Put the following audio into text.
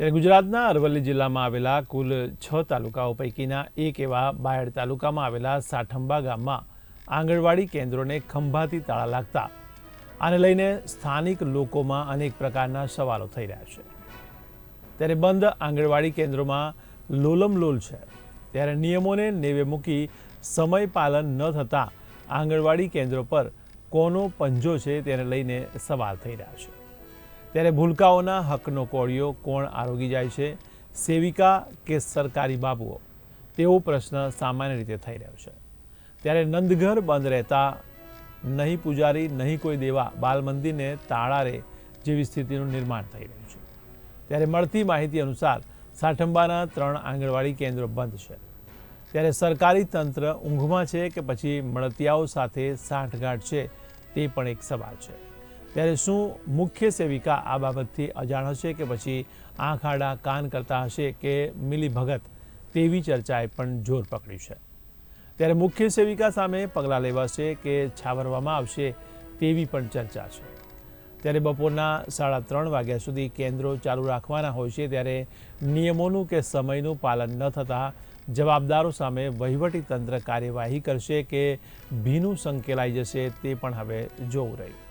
ત્યારે ગુજરાતના અરવલ્લી જિલ્લામાં આવેલા કુલ છ તાલુકાઓ પૈકીના એક એવા બાયડ તાલુકામાં આવેલા સાઠંબા ગામમાં આંગણવાડી કેન્દ્રોને ખંભાતી તાળા લાગતા. આને લઈને સ્થાનિક લોકોમાં અનેક પ્રકારના સવાલો થઈ રહ્યા છે. ત્યારે બંધ આંગણવાડી કેન્દ્રોમાં લોલમલોલ છે. ત્યારે નિયમોને નેવે મૂકી સમય પાલન ન થતાં આંગણવાડી કેન્દ્રો પર કોનો પંજો છે તેને લઈને સવાલ થઈ રહ્યા છે. ત્યારે ભૂલકાઓના હકનો કોળિયો કોણ આરોગી જાય છે? સેવિકા કે સરકારી બાબુઓ? તેવો પ્રશ્ન સામાન્ય રીતે થઈ રહ્યો છે. ત્યારે નંદઘર બંધ રહેતા નહીં પૂજારી, નહીં કોઈ દેવા બાલ મંદિરને તાળારે જેવી સ્થિતિનું નિર્માણ થઈ રહ્યું છે. ત્યારે મળતી માહિતી અનુસાર સાઠંબાના ત્રણ આંગણવાડી કેન્દ્રો બંધ છે. ત્યારે સરકારી તંત્ર ઊંઘમાં છે કે પછી મળતિયાઓ સાથે સાંઠગાંઠ છે તે પણ એક સવાલ છે. ત્યારે શું મુખ્ય સેવિકા આ બાબતથી અજાણ હશે કે પછી આંખ આડા કાન કરતા હશે કે મિલી ભગત તેવી ચર્ચાએ પણ જોર પકડ્યું છે? ત્યારે મુખ્ય સેવિકા સામે પગલાં લેવાશે કે છાવરવામાં આવશે તેવી પણ ચર્ચા છે. ત્યારે બપોરના સાડા ત્રણ વાગ્યા સુધી કેન્દ્રો ચાલુ રાખવાના હોય છે ત્યારે નિયમોનું કે સમયનું પાલન ન થતાં જવાબદારો સામે વહીવટી તંત્ર કાર્યવાહી કરશે કે ભીનું સંકેલાઈ જશે તે પણ હવે જોવું રહ્યું.